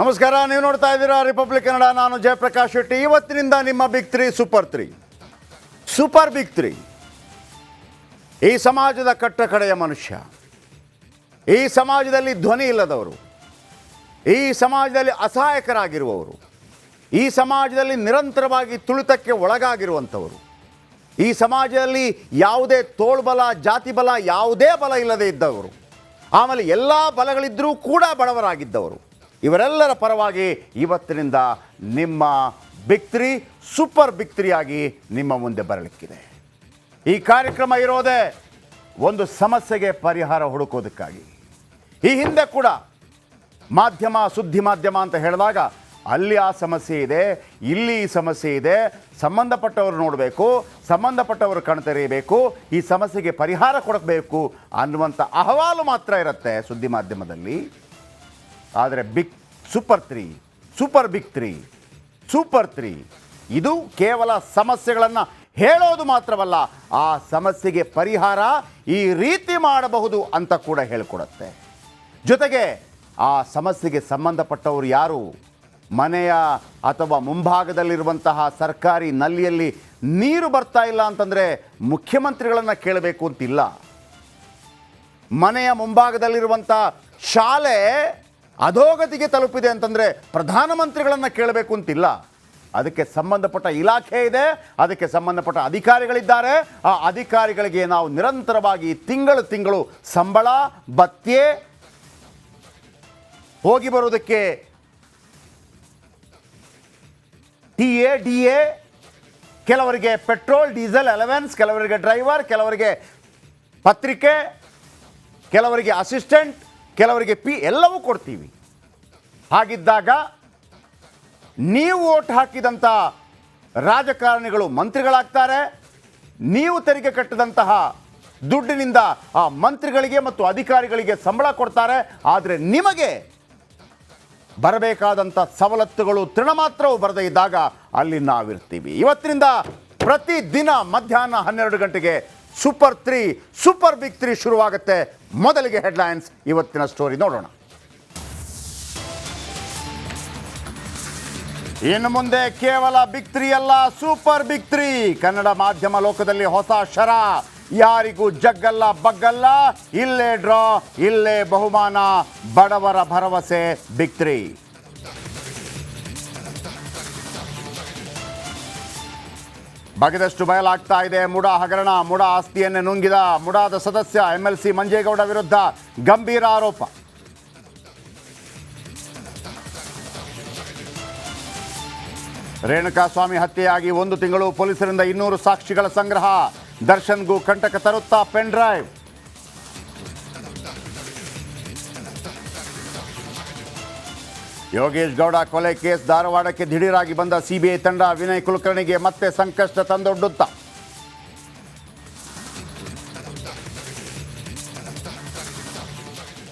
ನಮಸ್ಕಾರ, ನೀವು ನೋಡ್ತಾ ಇದ್ದೀರಾ ರಿಪಬ್ಲಿಕ್ ಕನ್ನಡ ನಾನು ಜಯಪ್ರಕಾಶ್ ಶೆಟ್ಟಿ. ಇವತ್ತಿನಿಂದ ನಿಮ್ಮ big three super three super big three ಈ ಸಮಾಜದ ಕಟ್ಟ ಕಡೆಯ ಮನುಷ್ಯ. ಈ ಸಮಾಜದಲ್ಲಿ ಧ್ವನಿ ಇಲ್ಲದವರು. ಈ ಸಮಾಜದಲ್ಲಿ ಅಸಹಾಯಕರಾಗಿರುವವರು. ಈ ಸಮಾಜದಲ್ಲಿ ನಿರಂತರವಾಗಿ ತುಳಿತಕ್ಕೆ ಒಳಗಾಗಿರುವಂಥವರು. ಈ ಸಮಾಜದಲ್ಲಿ ಯಾವುದೇ ತೋಳ್ಬಲ ಜಾತಿ ಬಲ ಯಾವುದೇ ಬಲ ಇಲ್ಲದೆ ಇದ್ದವರು. ಆಮೇಲೆ ಎಲ್ಲ ಬಲಗಳಿದ್ದರೂ ಕೂಡ ಬಡವರಾಗಿದ್ದವರು. ಇವರೆಲ್ಲರ ಪರವಾಗಿ ಇವತ್ತಿನಿಂದ ನಿಮ್ಮ ಬಿಗ್ ತ್ರೀ ಸೂಪರ್ ಬಿಗ್ ಆಗಿ ನಿಮ್ಮ ಮುಂದೆ ಬರಲಿಕ್ಕಿದೆ. ಈ ಕಾರ್ಯಕ್ರಮ ಇರೋದೇ ಒಂದು ಸಮಸ್ಯೆಗೆ ಪರಿಹಾರ ಹುಡುಕೋದಕ್ಕಾಗಿ. ಈ ಹಿಂದೆ ಕೂಡ ಮಾಧ್ಯಮ, ಸುದ್ದಿ ಮಾಧ್ಯಮ ಅಂತ ಹೇಳಿದಾಗ ಅಲ್ಲಿ ಆ ಸಮಸ್ಯೆ ಇದೆ, ಇಲ್ಲಿ ಈ ಸಮಸ್ಯೆ ಇದೆ, ಸಂಬಂಧಪಟ್ಟವರು ನೋಡಬೇಕು, ಸಂಬಂಧಪಟ್ಟವರು ಕಣ್ತೆರೆಯಬೇಕು, ಈ ಸಮಸ್ಯೆಗೆ ಪರಿಹಾರ ಕೊಡಬೇಕು ಅನ್ನುವಂಥ ಅಹವಾಲು ಮಾತ್ರ ಇರುತ್ತೆ ಸುದ್ದಿ ಮಾಧ್ಯಮದಲ್ಲಿ. ಆದರೆ big super three super big three super three ಇದು ಕೇವಲ ಸಮಸ್ಯೆಗಳನ್ನು ಹೇಳೋದು ಮಾತ್ರವಲ್ಲ, ಆ ಸಮಸ್ಯೆಗೆ ಪರಿಹಾರ ಈ ರೀತಿ ಮಾಡಬಹುದು ಅಂತ ಕೂಡ ಹೇಳಿಕೊಡುತ್ತೆ. ಜೊತೆಗೆ ಆ ಸಮಸ್ಯೆಗೆ ಸಂಬಂಧಪಟ್ಟವರು ಯಾರು? ಮನೆಯ ಅಥವಾ ಮುಂಭಾಗದಲ್ಲಿರುವಂತಹ ಸರ್ಕಾರಿ ನಲ್ಲಿಯಲ್ಲಿ ನೀರು ಬರ್ತಾ ಇಲ್ಲ ಅಂತಂದರೆ ಮುಖ್ಯಮಂತ್ರಿಗಳನ್ನು ಕೇಳಬೇಕು ಅಂತಿಲ್ಲ. ಮನೆಯ ಮುಂಭಾಗದಲ್ಲಿರುವಂಥ ಶಾಲೆ ಅಧೋಗತಿಗೆ ತಲುಪಿದೆ ಅಂತಂದರೆ ಪ್ರಧಾನಮಂತ್ರಿಗಳನ್ನು ಕೇಳಬೇಕು ಅಂತಿಲ್ಲ. ಅದಕ್ಕೆ ಸಂಬಂಧಪಟ್ಟ ಇಲಾಖೆ ಇದೆ, ಅದಕ್ಕೆ ಸಂಬಂಧಪಟ್ಟ ಅಧಿಕಾರಿಗಳಿದ್ದಾರೆ. ಆ ಅಧಿಕಾರಿಗಳಿಗೆ ನಾವು ನಿರಂತರವಾಗಿ ತಿಂಗಳು ತಿಂಗಳು ಸಂಬಳ, ಭತ್ಯೆ ಹೋಗಿ ಬರೋದಕ್ಕೆ ಟಿ ಎ, ಡಿ ಎ, ಕೆಲವರಿಗೆ ಪೆಟ್ರೋಲ್, ಡೀಸೆಲ್, ಅಲವೆನ್ಸ್, ಕೆಲವರಿಗೆ ಡ್ರೈವರ್, ಕೆಲವರಿಗೆ ಪತ್ರಿಕೆ, ಕೆಲವರಿಗೆ ಅಸಿಸ್ಟೆಂಟ್ ಕೆಲವರಿಗೆ ಪಿ ಎಲ್ಲವೂ ಕೊಡ್ತೀವಿ. ಹಾಗಿದ್ದಾಗ ನೀವು ಓಟ್ ಹಾಕಿದಂಥ ರಾಜಕಾರಣಿಗಳು ಮಂತ್ರಿಗಳಾಗ್ತಾರೆ, ನೀವು ತೆರಿಗೆ ಕಟ್ಟಿದಂತಹ ದುಡ್ಡಿನಿಂದ ಆ ಮಂತ್ರಿಗಳಿಗೆ ಮತ್ತು ಅಧಿಕಾರಿಗಳಿಗೆ ಸಂಬಳ ಕೊಡ್ತಾರೆ, ಆದರೆ ನಿಮಗೆ ಬರಬೇಕಾದಂಥ ಸವಲತ್ತುಗಳು ತೃಣ ಮಾತ್ರವು ಬರದೇ ಇದ್ದಾಗ ಅಲ್ಲಿ ನಾವಿರ್ತೀವಿ. ಇವತ್ತಿನಿಂದ ಪ್ರತಿ ದಿನ ಮಧ್ಯಾಹ್ನ ಹನ್ನೆರಡು ಗಂಟೆಗೆ super three super big three ಶುರುವಾಗುತ್ತೆ. ಮೊದಲಿಗೆ ಹೆಡ್ಲೈನ್ಸ್ ಇವತ್ತಿನ ಸ್ಟೋರಿ ನೋಡೋಣ. ಇನ್ನು ಮುಂದೆ ಕೇವಲ ಬಿಗ್ ತ್ರೀ ಅಲ್ಲ ಸೂಪರ್ ಬಿಗ್ ತ್ರೀ ಕನ್ನಡ ಮಾಧ್ಯಮ ಲೋಕದಲ್ಲಿ ಹೊಸ ಶರ. ಯಾರಿಗೂ ಜಗ್ಗಲ್ಲ, ಬಗ್ಗಲ್ಲ, ಇಲ್ಲೇ ಡ್ರಾ ಇಲ್ಲೇ ಬಹುಮಾನ, ಬಡವರ ಭರವಸೆ ಬಿಗ್ ತ್ರೀ ಬಗೆದಷ್ಟು ಬಯಲಾಗ್ತಾ ಇದೆ. ಮುಡಾ ಹಗರಣ, ಮುಡ ಆಸ್ತಿಯನ್ನೇ ನುಂಗಿದ, ಮುಡಾದ ಸದಸ್ಯ ಎಂಎಲ್ಸಿ ಮಂಜೇಗೌಡ ವಿರುದ್ಧ ಗಂಭೀರ ಆರೋಪ. ರೇಣುಕಾಸ್ವಾಮಿ ಹತ್ಯೆಯಾಗಿ ಒಂದು ತಿಂಗಳು ಪೊಲೀಸರಿಂದ ಇನ್ನೂರು ಸಾಕ್ಷಿಗಳ ಸಂಗ್ರಹ. ದರ್ಶನ್ಗೂ ಕಂಟಕ ತರುತ್ತಾ ಪೆನ್ ಡ್ರೈವ್. ಯೋಗೇಶ್ ಗೌಡ ಕೊಲೆ ಕೇಸ್ ಧಾರವಾಡಕ್ಕೆ ದಿಢೀರಾಗಿ ಬಂದ ಸಿಬಿಐ ತಂಡ ವಿನಯ್ ಕುಲಕರ್ಣಿಗೆ ಮತ್ತೆ ಸಂಕಷ್ಟ ತಂದೊಡ್ಡುತ್ತಾ.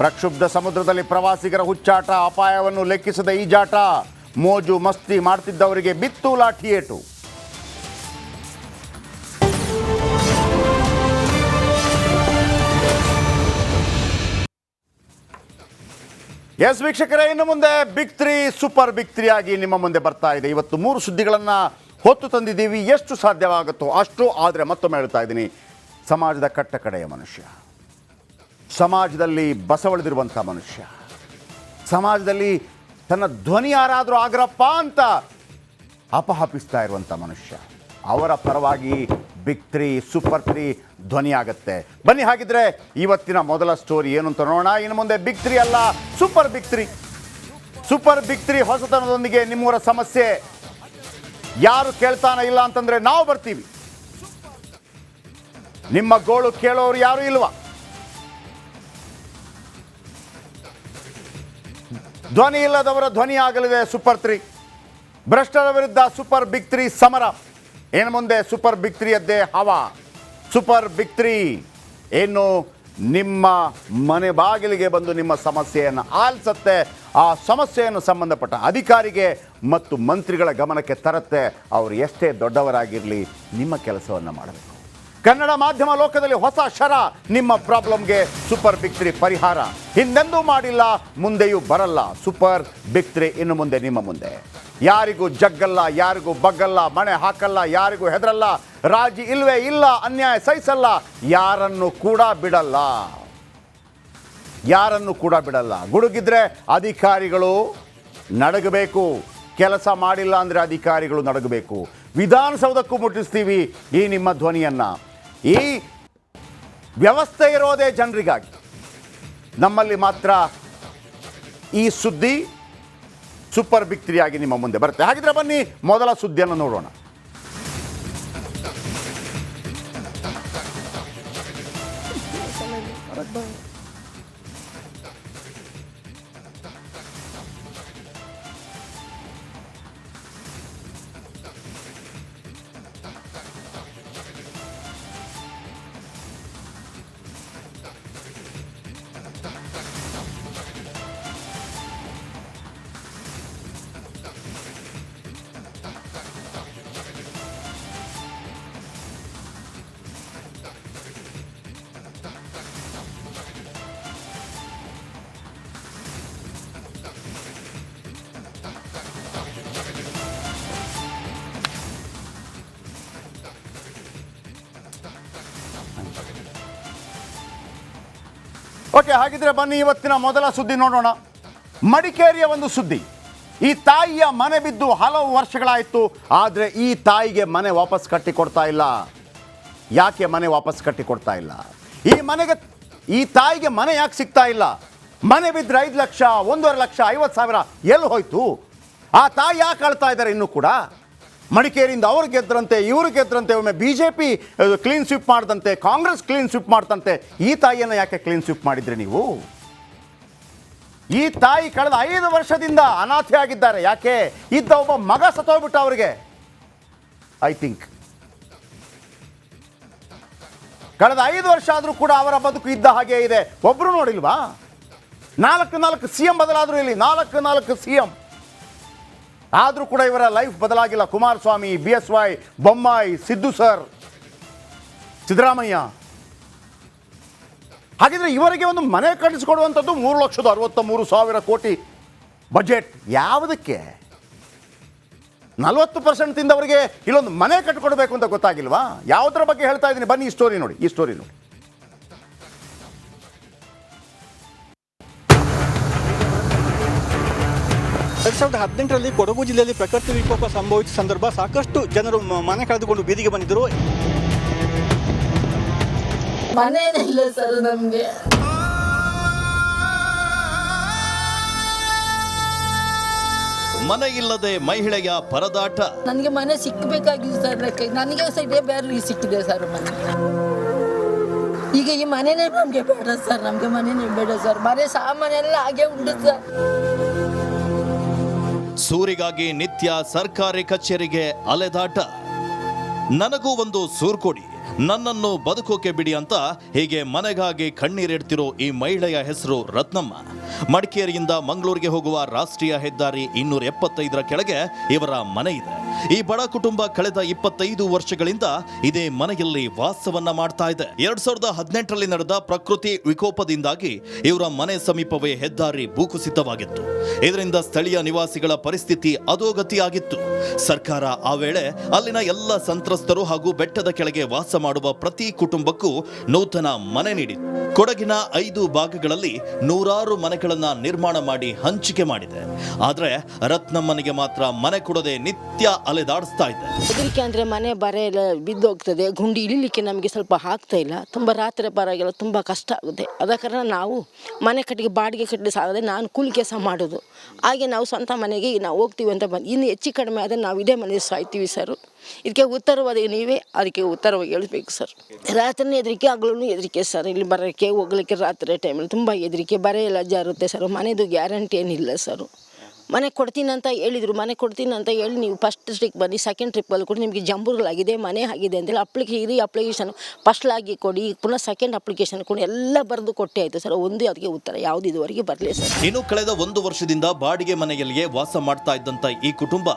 ಪ್ರಕ್ಷುಬ್ಧ ಸಮುದ್ರದಲ್ಲಿ ಪ್ರವಾಸಿಗರ ಹುಚ್ಚಾಟ, ಅಪಾಯವನ್ನು ಲೆಕ್ಕಿಸದ ಈಜಾಟ, ಮೋಜು ಮಸ್ತಿ ಮಾಡ್ತಿದ್ದವರಿಗೆ ಬಿತ್ತು ಲಾಠಿ ಎಸ್ ವೀಕ್ಷಕರೇ, ಇನ್ನು ಮುಂದೆ big three super big three ಆಗಿ ನಿಮ್ಮ ಮುಂದೆ ಬರ್ತಾ ಇದೆ. ಇವತ್ತು ಮೂರು ಸುದ್ದಿಗಳನ್ನು ಹೊತ್ತು ತಂದಿದ್ದೀವಿ. ಎಷ್ಟು ಸಾಧ್ಯವಾಗುತ್ತೋ ಅಷ್ಟು ಆದರೆ ಮತ್ತೊಮ್ಮೆ ಹೇಳ್ತಾ ಇದ್ದೀನಿ. ಸಮಾಜದ ಕಟ್ಟ ಕಡೆಯ ಮನುಷ್ಯ. ಸಮಾಜದಲ್ಲಿ ಬಸವಳಿದಿರುವಂಥ ಮನುಷ್ಯ. ಸಮಾಜದಲ್ಲಿ ತನ್ನ ಧ್ವನಿ ಯಾರಾದರೂ ಆಗ್ರಪ್ಪ ಅಂತ ಅಪಹಪಿಸ್ತಾ ಇರುವಂಥ ಮನುಷ್ಯ. ಅವರ ಪರವಾಗಿ ಬಿಗ್ ತ್ರೀ ಸೂಪರ್ ತ್ರೀ ಧ್ವನಿ ಆಗುತ್ತೆ. ಬನ್ನಿ ಹಾಗಿದ್ರೆ ಇವತ್ತಿನ ಮೊದಲ ಸ್ಟೋರಿ ಏನು ಅಂತ ನೋಡೋಣ. ಇನ್ನು ಮುಂದೆ ಬಿಗ್ ತ್ರೀ ಅಲ್ಲ super big three super big three ಹೊಸತನದೊಂದಿಗೆ ನಿಮ್ಮೂರ ಸಮಸ್ಯೆ. ಯಾರು ಕೇಳ್ತಾನೆ ಇಲ್ಲ ಅಂತಂದ್ರೆ ನಾವು ಬರ್ತೀವಿ. ನಿಮ್ಮ ಗೋಳು ಕೇಳೋರು ಯಾರು ಇಲ್ವಾ? ಧ್ವನಿ ಇಲ್ಲದವರ ಧ್ವನಿ ಆಗಲಿದೆ ಸೂಪರ್ ತ್ರೀ ಭ್ರಷ್ಟರ ವಿರುದ್ಧ ಸೂಪರ್ ಬಿಗ್ ತ್ರೀ ಸಮರ. ಏನು ಮುಂದೆ ಸೂಪರ್ ಬಿಗ್ ತ್ರೀಯದ್ದೇ ಹವಾ? ಸೂಪರ್ ಬಿಗ್ ತ್ರೀ ಏನು ನಿಮ್ಮ ಮನೆ ಬಾಗಿಲಿಗೆ ಬಂದು ನಿಮ್ಮ ಸಮಸ್ಯೆಯನ್ನು ಆಲಿಸುತ್ತೆ. ಆ ಸಮಸ್ಯೆಯನ್ನು ಸಂಬಂಧಪಟ್ಟ ಅಧಿಕಾರಿಗೆ ಮತ್ತು ಮಂತ್ರಿಗಳ ಗಮನಕ್ಕೆ ತರತ್ತೆ. ಅವರು ಎಷ್ಟೇ ದೊಡ್ಡವರಾಗಿರಲಿ, ನಿಮ್ಮ ಕೆಲಸವನ್ನು ಮಾಡಬೇಕು. ಕನ್ನಡ ಮಾಧ್ಯಮ ಲೋಕದಲ್ಲಿ ಹೊಸ ಶರ, ನಿಮ್ಮ ಪ್ರಾಬ್ಲಮ್ಗೆ ಸೂಪರ್ ಬಿಗ್ ತ್ರೀ ಪರಿಹಾರ. ಹಿಂದೆಂದೂ ಮಾಡಿಲ್ಲ, ಮುಂದೆಯೂ ಬರಲ್ಲ. ಸೂಪರ್ ಬಿಗ್ ತ್ರೀ ಇನ್ನು ಮುಂದೆ, ನಿಮ್ಮ ಮುಂದೆ. ಯಾರಿಗೂ ಜಗ್ಗಲ್ಲ, ಯಾರಿಗೂ ಬಗ್ಗಲ್ಲ, ಮಣೆ ಹಾಕಲ್ಲ, ಯಾರಿಗೂ ಹೆದರಲ್ಲ, ರಾಜಿ ಇಲ್ವೇ ಇಲ್ಲ, ಅನ್ಯಾಯ ಸಹಿಸಲ್ಲ, ಯಾರನ್ನು ಕೂಡ ಬಿಡಲ್ಲ. ಯಾರನ್ನು ಕೂಡ ಬಿಡಲ್ಲ. ಗುಡುಗಿದ್ರೆ ಅಧಿಕಾರಿಗಳು ನಡಗಬೇಕು. ಕೆಲಸ ಮಾಡಿಲ್ಲ ಅಂದರೆ ಅಧಿಕಾರಿಗಳು ನಡಗಬೇಕು. ವಿಧಾನಸೌಧಕ್ಕೂ ಮುಟ್ಟಿಸ್ತೀವಿ ಈ ನಿಮ್ಮ ಧ್ವನಿಯನ್ನು. ಈ ವ್ಯವಸ್ಥೆ ಇರೋದೇ ಜನರಿಗಾಗಿ. ನಮ್ಮಲ್ಲಿ ಮಾತ್ರ ಈ ಸುದ್ದಿ ಸೂಪರ್ ಬಿಗ್ ತ್ರೀ ಆಗಿ ನಿಮ್ಮ ಮುಂದೆ ಬರುತ್ತೆ. ಹಾಗಿದ್ರೆ ಬನ್ನಿ ಮೊದಲ ಸುದ್ದಿಯನ್ನು ನೋಡೋಣ. ಓಕೆ, ಹಾಗಿದ್ರೆ ಬನ್ನಿ, ಇವತ್ತಿನ ಮೊದಲ ಸುದ್ದಿ ನೋಡೋಣ. ಮಡಿಕೇರಿಯ ಒಂದು ಸುದ್ದಿ. ಈ ತಾಯಿಯ ಮನೆ ಬಿದ್ದು ಹಲವು ವರ್ಷಗಳಾಯಿತು, ಆದರೆ ಈ ತಾಯಿಗೆ ಮನೆ ವಾಪಸ್ ಕಟ್ಟಿ ಕೊಡ್ತಾ ಇಲ್ಲ. ಯಾಕೆ ಮನೆ ವಾಪಸ್ ಕಟ್ಟಿ ಕೊಡ್ತಾ ಇಲ್ಲ? ಈ ಮನೆಗೆ, ಈ ತಾಯಿಗೆ ಮನೆ ಯಾಕೆ ಸಿಗ್ತಾ ಇಲ್ಲ? ಮನೆ ಬಿದ್ದರೆ ಐದು ಲಕ್ಷ, ಒಂದೂವರೆ ಲಕ್ಷ, ಐವತ್ತು ಸಾವಿರ ಎಲ್ಲಿ ಹೋಯ್ತು? ಆ ತಾಯಿ ಯಾಕೆ ಅಳ್ತಾ ಇದ್ದಾರೆ ಇನ್ನೂ ಕೂಡ? ಮಡಿಕೇರಿಯಿಂದ ಅವರು ಗೆದ್ರಂತೆ, ಇವರು ಗೆದ್ರಂತೆ, ಒಮ್ಮೆ B J P clean sweep ಮಾಡ್ದಂತೆ, Congress clean sweep ಮಾಡ್ತಂತೆ ಈ ತಾಯಿಯನ್ನು ಯಾಕೆ ಕ್ಲೀನ್ ಸ್ವಿಪ್ ಮಾಡಿದ್ರಿ ನೀವು? ಈ ತಾಯಿ ಕಳೆದ ಐದು ವರ್ಷದಿಂದ ಅನಾಥೆ ಯಾಕೆ? ಇದ್ದ ಒಬ್ಬ ಮಗ ಸತ್ತೋಗ್ಬಿಟ್ಟ ಅವರಿಗೆ. ಐ ಥಿಂಕ್ ಕಳೆದ ಐದು ವರ್ಷ ಆದರೂ ಕೂಡ ಅವರ ಬದುಕು ಇದ್ದ ಹಾಗೆ ಇದೆ. ಒಬ್ರು ನೋಡಿಲ್ವಾ? ನಾಲ್ಕು ನಾಲ್ಕು ಸಿ ಎಂ ಬದಲಾದರೂ ಇಲ್ಲಿ, ನಾಲ್ಕು ನಾಲ್ಕು ಸಿ ಎಂ ಆದರೂ ಕೂಡ ಇವರ life ಬದಲಾಗಿಲ್ಲ. Kumaraswamy, B S Y, Bommai, Siddu sir, Siddaramaiah. ಹಾಗಿದ್ರೆ ಇವರಿಗೆ ಒಂದು ಮನೆ ಕಟ್ಟಿಸಿಕೊಡುವಂಥದ್ದು ಮೂರು ಲಕ್ಷದ ಅರವತ್ತ ಮೂರು ಸಾವಿರ ಕೋಟಿ ಬಜೆಟ್. ಯಾವುದಕ್ಕೆ? ನಲವತ್ತು ಪರ್ಸೆಂಟ್ ತಿಂದವರಿಗೆ ಇಲ್ಲೊಂದು ಮನೆ ಕಟ್ಟಿಕೊಡ್ಬೇಕು ಅಂತ ಗೊತ್ತಾಗಿಲ್ವಾ? ಯಾವುದರ ಬಗ್ಗೆ ಹೇಳ್ತಾ ಇದ್ದೀನಿ. ಬನ್ನಿ ಈ ಸ್ಟೋರಿ ನೋಡಿ, ಈ ಸ್ಟೋರಿ ನೋಡಿ. ಸಾವಿರದ ಹದಿನೆಂಟರಲ್ಲಿ ಕೊಡಗು ಜಿಲ್ಲೆಯಲ್ಲಿ ಪ್ರಕೃತಿ ವಿಕೋಪ ಸಂಭವಿಸಿದ ಸಂದರ್ಭ ಸಾಕಷ್ಟು ಜನರು ಮನೆ ಕಳೆದುಕೊಂಡು ಬೀದಿಗೆ ಬಂದಿದ್ದರು. ಮನೇನೇ ಇಲ್ಲ ಸರ್ ನಮಗೆ. ಮನೆ ಇಲ್ಲದೆ ಮಹಿಳೆಯ ಪರದಾಟ. ನನಗೆ ಮನೆ ಸಿಕ್ಕಬೇಕಾಗಿದೆ ಸರ್ ನನಗೆ ಸೈಡೇ ಬೇರೆ ಸಿಕ್ಕಿದೆ ಸರ್ ಮನೆ. ಈಗ ಈ ಮನೆನೇ ನಮಗೆ ಬೇಡ ಸರ್ ನಮಗೆ ಮನೆನೇ ಬೇಡ ಸರ್. ಮನೆ ಸಾಮಾನೆಲ್ಲ ಹಾಗೆ ಉಂಟು ಸರ್. ಸೂರಿಗಾಗಿ ನಿತ್ಯ ಸರ್ಕಾರಿ ಕಚೇರಿಗೆ ಅಲೆದಾಟ. ನನಗೂ ಒಂದು ಸೂರು ಕೊಡಿ, ನನ್ನನ್ನು ಬದುಕೋಕೆ ಬಿಡಿ ಅಂತ ಹೀಗೆ ಮನೆಗಾಗಿ ಕಣ್ಣೀರಿಡ್ತಿರೋ ಈ ಮಹಿಳೆಯ ಹೆಸರು ರತ್ನಮ್ಮ. ಮಡಿಕೇರಿಯಿಂದ ಮಂಗಳೂರಿಗೆ ಹೋಗುವ ರಾಷ್ಟ್ರೀಯ ಹೆದ್ದಾರಿ ಇನ್ನೂರ ಎಪ್ಪತ್ತೈದರ ಕೆಳಗೆ ಇವರ ಮನೆ ಇದೆ. ಈ ಬಡ ಕುಟುಂಬ ಕಳೆದ ಇಪ್ಪತ್ತೈದು ವರ್ಷಗಳಿಂದ ಇದೇ ಮನೆಯಲ್ಲಿ ವಾಸವನ್ನ ಮಾಡ್ತಾ ಇದೆ. ಎರಡ್ ಸಾವಿರದ ಹದಿನೆಂಟರಲ್ಲಿ ನಡೆದ ಪ್ರಕೃತಿ ವಿಕೋಪದಿಂದಾಗಿ ಇವರ ಮನೆ ಸಮೀಪವೇ ಹೆದ್ದಾರಿ ಭೂಕುಸಿತವಾಗಿತ್ತು. ಇದರಿಂದ ಸ್ಥಳೀಯ ನಿವಾಸಿಗಳ ಪರಿಸ್ಥಿತಿ ಅಧೋಗತಿಯಾಗಿತ್ತು. ಸರ್ಕಾರ ಆ ವೇಳೆ ಅಲ್ಲಿನ ಎಲ್ಲ ಸಂತ್ರಸ್ತರು ಹಾಗೂ ಬೆಟ್ಟದ ಕೆಳಗೆ ವಾಸ ಮಾಡುವ ಪ್ರತಿ ಕುಟುಂಬಕ್ಕೂ ನೂತನ ಮನೆ ನೀಡಿತು ಕೊಡಗಿನ ಐದು ಭಾಗಗಳಲ್ಲಿ ನೂರಾರು ಮನೆಗಳನ್ನ ನಿರ್ಮಾಣ ಮಾಡಿ ಹಂಚಿಕೆ ಮಾಡಿದೆ. ಆದ್ರೆ ರತ್ನಮ್ಮನಿಗೆ ಮಾತ್ರ ಮನೆ ಕೊಡದೆ ನಿತ್ಯ ಅಲೆದಾಡಿಸ್ತಾ ಇದೆ ಹೆದರಿಕೆ ಅಂದರೆ ಮನೆ ಬರ ಎಲ್ಲ ಬಿದ್ದು ಹೋಗ್ತದೆ ಗುಂಡಿ ಇಳಿಲಿಕ್ಕೆ ನಮಗೆ ಸ್ವಲ್ಪ ಆಗ್ತಾ ಇಲ್ಲ. ತುಂಬ ರಾತ್ರಿ ಬರಾಗೆಲ್ಲ ತುಂಬ ಕಷ್ಟ ಆಗುತ್ತೆ. ಅದ ಕಾರಣ ನಾವು ಮನೆ ಕಟ್ಟಿಗೆ ಬಾಡಿಗೆ ಕಟ್ಟಲಿ ಸಾಗದೆ ನಾನು ಕೂಲಿ ಕೆಲಸ ಮಾಡೋದು. ಹಾಗೆ ನಾವು ಸ್ವಂತ ಮನೆಗೆ ನಾವು ಹೋಗ್ತೀವಿ ಅಂತ ಬಂದು ಇನ್ನು ಹೆಚ್ಚು ಕಡಿಮೆ ಆದರೆ ನಾವು ಇದೇ ಮನೆ ಸಾಯ್ತೀವಿ ಸರ್. ಇದಕ್ಕೆ ಉತ್ತರವಾದ ನೀವೇ ಅದಕ್ಕೆ ಉತ್ತರವಾಗಿ ಹೇಳಬೇಕು ಸರ್. ರಾತ್ರಿನೇ ಹೆದರಿಕೆ ಹಗಲೂ ಹೆದರಿಕೆ ಸರ್. ಇಲ್ಲಿ ಬರೋಕ್ಕೆ, ಹೋಗ್ಲಿಕ್ಕೆ ರಾತ್ರಿ ಟೈಮಲ್ಲಿ ತುಂಬ ಹೆದರಿಕೆ, ಬರ ಎಲ್ಲ ಜಾರುತ್ತೆ ಸರ್. ಮನೆದು ಗ್ಯಾರಂಟಿ ಏನಿಲ್ಲ ಸರ್. ಮನೆ ಕೊಡ್ತೀನಿ ಅಂತ ಹೇಳಿದರು, ಮನೆ ಕೊಡ್ತೀನಿ ಅಂತ ಹೇಳಿ ನೀವು ಫಸ್ಟ್ ಟ್ರಿಪ್ ಬನ್ನಿ ಸೆಕೆಂಡ್ ಟ್ರಿಪ್ಪಲ್ಲಿ ಕೊಡಿ ನಿಮಗೆ ಜಂಬೂರ್ಗಳಾಗಿದೆ ಮನೆ ಆಗಿದೆ ಅಂತೇಳಿ ಅಪ್ಲಿಕೇ ಇದು ಅಪ್ಲಿಕೇಶನ್ ಫಸ್ಟ್ಲಾಗಿ ಕೊಡಿ, ಪುನಃ ಸೆಕೆಂಡ್ ಅಪ್ಲಿಕೇಶನ್ ಕೊಡಿ ಎಲ್ಲ ಬರೆದು ಕೊಟ್ಟೆ ಆಯಿತು ಸರ್, ಒಂದು ಅದಕ್ಕೆ ಉತ್ತರ ಯಾವುದು ಇದುವರೆಗೆ ಬರಲಿ ಸರ್. ಇನ್ನು ಕಳೆದ ಒಂದು ವರ್ಷದಿಂದ ಬಾಡಿಗೆ ಮನೆಯಲ್ಲಿಯೇ ವಾಸ ಮಾಡ್ತಾ ಇದ್ದಂಥ ಈ ಕುಟುಂಬ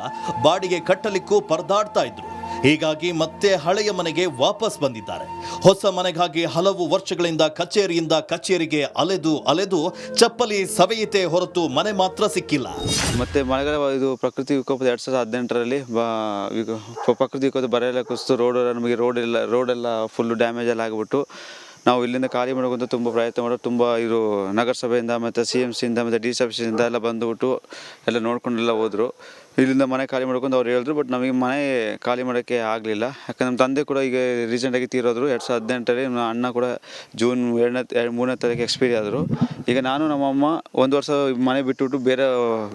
ಬಾಡಿಗೆ ಕಟ್ಟಲಿಕ್ಕೂ ಪರದಾಡ್ತಾ ಇದ್ರು. ಹೀಗಾಗಿ ಮತ್ತೆ ಹಳೆಯ ಮನೆಗೆ ವಾಪಸ್ ಬಂದಿದ್ದಾರೆ. ಹೊಸ ಮನೆಗಾಗಿ ಹಲವು ವರ್ಷಗಳಿಂದ ಕಚೇರಿಯಿಂದ ಕಚೇರಿಗೆ ಅಲೆದು ಅಲೆದು ಚಪ್ಪಲಿ ಸವೆಯಿತೆ ಹೊರತು ಮನೆ ಮಾತ್ರ ಸಿಕ್ಕಿಲ್ಲ. ಮತ್ತೆ ಮಳೆಗಾಲ ಇದು ಪ್ರಕೃತಿ ವಿಕೋಪದ ಎರಡ್ ಸಾವಿರದ ಹದಿನೆಂಟರಲ್ಲಿ ಪ್ರಕೃತಿ ವಿಕೋಪ ಬರೆಯಲ್ಲ ಕುಸಿತು ರೋಡ್ ನಮಗೆ ರೋಡ್ ಎಲ್ಲ ರೋಡ್ ಎಲ್ಲ ಫುಲ್ಲು ಡ್ಯಾಮೇಜ್ ಎಲ್ಲ ಆಗಿಬಿಟ್ಟು ನಾವು ಇಲ್ಲಿಂದ ಖಾಲಿ ಮಾಡೋಕ್ಕಂತ ತುಂಬ ಪ್ರಯತ್ನ ಮಾಡೋದು, ತುಂಬ ಇದು ನಗರಸಭೆಯಿಂದ ಮತ್ತು ಸಿ ಎಂ ಸಿಯಿಂದ ಮತ್ತು ಡಿ ಸಿ ಆಫೀಸಿಂದ ಎಲ್ಲ ಬಂದುಬಿಟ್ಟು ಎಲ್ಲ ನೋಡ್ಕೊಂಡೆಲ್ಲ ಹೋದರು. ಇಲ್ಲಿಂದ ಮನೆ ಖಾಲಿ ಮಾಡ್ಕೊಂಡು ಅವ್ರು ಹೇಳಿದ್ರು ಬಟ್ ನಮಗೆ ಮನೆ ಖಾಲಿ ಮಾಡೋಕ್ಕೆ ಆಗಲಿಲ್ಲ. ಯಾಕಂದ್ರೆ ನಮ್ಮ ತಂದೆ ಕೂಡ ಈಗ ರೀಸೆಂಟಾಗಿ ತೀರೋದ್ರು, ಎರಡು ಸಾವಿರದ ಹದಿನೆಂಟರಲ್ಲಿ ನಮ್ಮ ಅಣ್ಣ ಕೂಡ ಜೂನ್ ಎರಡನೇ ಎರಡು ಮೂರನೇ ತಾರೀಕು ಎಕ್ಸ್ಪೈರಿ ಆದರು. ಈಗ ನಾನು ನಮ್ಮಮ್ಮ ಒಂದು ವರ್ಷ ಮನೆ ಬಿಟ್ಟುಬಿಟ್ಟು ಬೇರೆ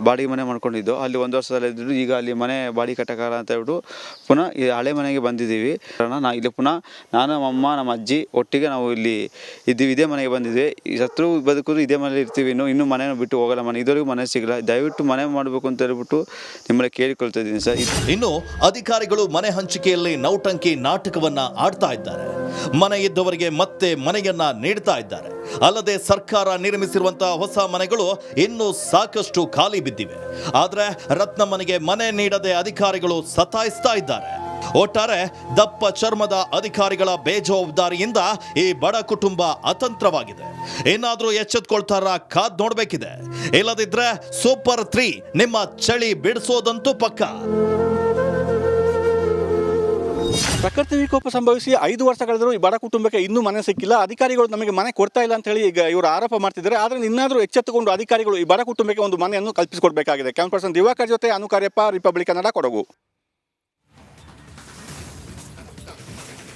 ಬಾಡಿಗೆ ಮನೆ ಮಾಡ್ಕೊಂಡಿದ್ದು. ಅಲ್ಲಿ ಒಂದು ವರ್ಷದಲ್ಲಿ ಇದ್ದರು ಈಗ ಅಲ್ಲಿ ಮನೆ ಬಾಡಿ ಕಟ್ಟಕ್ಕಾಗಲ್ಲ ಅಂತ ಹೇಳ್ಬಿಟ್ಟು ಪುನಃ ಈ ಹಳೆ ಮನೆಗೆ ಬಂದಿದ್ದೀವಿ. ನಾ ಇಲ್ಲಿ ಪುನಃ ನಾನು ನಮ್ಮಮ್ಮ ನಮ್ಮ ಅಜ್ಜಿ ಒಟ್ಟಿಗೆ ನಾವು ಇಲ್ಲಿ ಇದ್ದೀವಿ, ಇದೇ ಮನೆಗೆ ಬಂದಿದ್ವಿ. ಸತ್ರು ಬದುಕಿದ್ರು ಇದೇ ಮನೇಲಿ ಇರ್ತೀವಿ ಇನ್ನು, ಇನ್ನೂ ಮನೆ ಬಿಟ್ಟು ಹೋಗಲ್ಲ ಮನೆ. ಇದುವರೆಗೂ ಮನೆ ಸಿಗಲ್ಲ. ದಯವಿಟ್ಟು ಮನೆ ಮಾಡಬೇಕು ಅಂತ ಹೇಳ್ಬಿಟ್ಟು ನಿಮ್ಮಲ್ಲಿ ಕೇಳಿಕೊಳ್ತಾ ಇದ್ದೀನಿ ಸರ್ ಇನ್ನು ಅಧಿಕಾರಿಗಳು ಮನೆ ಹಂಚಿಕೆಯಲ್ಲಿ ನೌಟಂಕಿ ನಾಟಕವನ್ನ ಆಡ್ತಾ ಇದ್ದಾರೆ. ಮನೆ ಇದ್ದವರಿಗೆ ಮತ್ತೆ ಮನೆಯನ್ನ ನೀಡ್ತಾ ಇದ್ದಾರೆ. ಅಲ್ಲದೆ ಸರ್ಕಾರ ನಿರ್ಮಿಸಿರುವಂತಹ ಹೊಸ ಮನೆಗಳು ಇನ್ನೂ ಸಾಕಷ್ಟು ಖಾಲಿ ಬಿದ್ದಿವೆ. ಆದ್ರೆ ರತ್ನ ಮನೆಗೆ ಮನೆ ನೀಡದೆ ಅಧಿಕಾರಿಗಳು ಸತಾಯಿಸ್ತಾ ಇದ್ದಾರೆ. ಒಟ್ಟಾರೆ ದಪ್ಪ ಚರ್ಮದ ಅಧಿಕಾರಿಗಳ ಬೇಜವಾಬ್ದಾರಿಯಿಂದ ಈ ಬಡ ಕುಟುಂಬ ಅತಂತ್ರವಾಗಿದೆ. ಏನಾದರೂ ಎಚ್ಚೆತ್ಕೊಳ್ತಾರ ಕಾದ್ ನೋಡ್ಬೇಕಿದೆ. ಇಲ್ಲದಿದ್ರೆ ಸೂಪರ್ ತ್ರೀ ನಿಮ್ಮ ಚಳಿ ಬಿಡಿಸೋದಂತೂ ಪಕ್ಕ. ಪ್ರಕೃತಿ ವಿಕೋಪ ಸಂಭವಿಸಿ ಐದು ವರ್ಷ ಕಳೆದರೂ ಈ ಬಡ ಕುಟುಂಬಕ್ಕೆ ಇನ್ನೂ ಮನೆ ಸಿಕ್ಕಿಲ್ಲ. ಅಧಿಕಾರಿಗಳು ನಮಗೆ ಮನೆ ಕೊಡ್ತಾ ಇಲ್ಲ ಅಂತ ಹೇಳಿ ಈಗ ಇವರು ಆರೋಪ ಮಾಡ್ತಿದ್ದಾರೆ. ಆದರೆ ಇನ್ನಾದರೂ ಎಚ್ಚೆತ್ತುಕೊಂಡು ಅಧಿಕಾರಿಗಳು ಈ ಬಡ ಕುಟುಂಬಕ್ಕೆ ಒಂದು ಮನೆಯನ್ನು ಕಲ್ಪಿಸಿಕೊಡಬೇಕಾಗಿದೆ. ಕ್ಯಾನ್ ಪರ್ಸನ್ ದಿವಾಕರ್ ಜೊತೆ ಅನುಕಾರ್ಯಪ್ಪ ರಿಪಬ್ಲಿಕ್ ಕನ್ನಡ ಕೊಡಗು.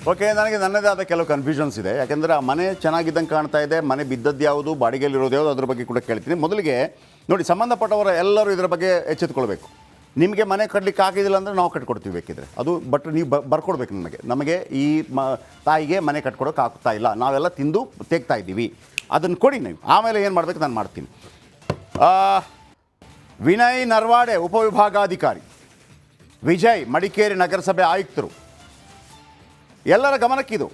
ಓಕೆ, ನನಗೆ ನನ್ನದೇ ಆದ ಕೆಲವು ಕನ್ಫ್ಯೂಷನ್ಸ್ ಇದೆ. ಯಾಕೆಂದರೆ ಆ ಮನೆ ಚೆನ್ನಾಗಿದ್ದಂಗೆ ಕಾಣ್ತಾ ಇದೆ, ಮನೆ ಬಿದ್ದದ್ದು ಯಾವುದು, ಬಾಡಿಗೆಯಲ್ಲಿರೋದು ಯಾವುದು, ಅದ್ರ ಬಗ್ಗೆ ಕೂಡ ಕೇಳ್ತೀನಿ. ಮೊದಲಿಗೆ ನೋಡಿ, ಸಂಬಂಧಪಟ್ಟವರ ಎಲ್ಲರೂ ಇದರ ಬಗ್ಗೆ ಎಚ್ಚೆತ್ಕೊಳ್ಬೇಕು. ನಿಮಗೆ ಮನೆ ಕಟ್ಟಲಿಕ್ಕೆ ಆಗಿದಿಲ್ಲ ಅಂದರೆ ನಾವು ಕಟ್ಕೊಡ್ತೀವಿ ಬೇಕಿದ್ರೆ. ಅದು ಬಟ್ ನೀವು ಬರ್ಕೊಡ್ಬೇಕು ನಮಗೆ. ನಮಗೆ ಈ ಮ ತಾಯಿಗೆ ಮನೆ ಕಟ್ಕೊಡೋಕೆ ಆಗ್ತಾ ಇಲ್ಲ. ನಾವೆಲ್ಲ ತಿಂದು ತೆಗ್ತಾ ಇದ್ದೀವಿ. ಅದನ್ನು ಕೊಡಿ ನೀವು. ಆಮೇಲೆ ಏನು ಮಾಡಬೇಕು ನಾನು ಮಾಡ್ತೀನಿ. ವಿನಯ್ ನರ್ವಾಡೆ ಉಪವಿಭಾಗಾಧಿಕಾರಿ. ವಿಜಯ್ ಮಡಿಕೇರಿ ನಗರಸಭೆ ಆಯುಕ್ತರು. ಎಲ್ಲರ ಗಮನಕ್ಕಿದು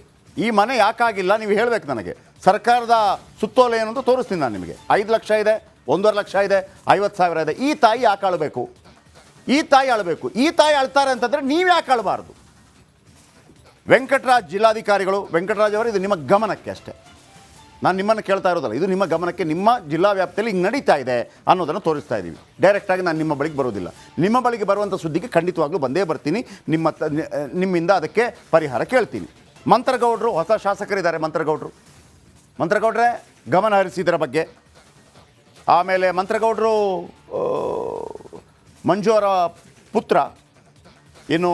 ಈ ಮನೆ ಯಾಕಾಗಿಲ್ಲ ನೀವು ಹೇಳಬೇಕು ನನಗೆ. ಸರ್ಕಾರದ ಸುತ್ತೋಲೆ ಏನು ಅಂತ ತೋರಿಸ್ತೀನಿ ನಾನು ನಿಮಗೆ. ಐದು ಲಕ್ಷ ಇದೆ, ಒಂದೂವರೆ ಲಕ್ಷ ಇದೆ, ಐವತ್ತು ಸಾವಿರ ಇದೆ. ಈ ತಾಯಿ ಯಾಕೆ ಅಳಬೇಕು ಈ ತಾಯಿ ಅಳಬೇಕು ಈ ತಾಯಿ ಅಳ್ತಾರೆ ಅಂತಂದರೆ ನೀವು ಯಾಕೆ ಅಳಬಾರ್ದು ವೆಂಕಟರಾಜ್ ಜಿಲ್ಲಾಧಿಕಾರಿಗಳು, ವೆಂಕಟರಾಜ್ ಅವರು ಇದು ನಿಮ್ಮ ಗಮನಕ್ಕೆ ಅಷ್ಟೇ. ನಾನು ನಿಮ್ಮನ್ನು ಕೇಳ್ತಾ ಇರೋದಲ್ಲ, ಇದು ನಿಮ್ಮ ಗಮನಕ್ಕೆ ನಿಮ್ಮ ಜಿಲ್ಲಾ ವ್ಯಾಪ್ತಿಯಲ್ಲಿ ಹಿಂಗೆ ನಡೀತಾ ಇದೆ ಅನ್ನೋದನ್ನು ತೋರಿಸ್ತಾ ಇದ್ದೀವಿ ಡೈರೆಕ್ಟಾಗಿ ನಾನು ನಿಮ್ಮ ಬಳಿಗೆ ಬರೋದಿಲ್ಲ. ನಿಮ್ಮ ಬಳಿಗೆ ಬರುವಂಥ ಸುದ್ದಿಗೆ ಖಂಡಿತವಾಗ್ಲೂ ಬಂದೇ ಬರ್ತೀನಿ. ನಿಮ್ಮ ನಿಮ್ಮಿಂದ ಅದಕ್ಕೆ ಪರಿಹಾರ ಕೇಳ್ತೀನಿ. ಮಂತ್ರಗೌಡರು, ಹೊಸ ಶಾಸಕರಿದ್ದಾರೆ ಮಂತ್ರಗೌಡರು. ಮಂತ್ರಗೌಡ್ರೆ, ಗಮನ ಹರಿಸಿದರ ಬಗ್ಗೆ. ಆಮೇಲೆ ಮಂತ್ರಗೌಡರು ಮಂಜು ಅವರ ಪುತ್ರ. ಇನ್ನು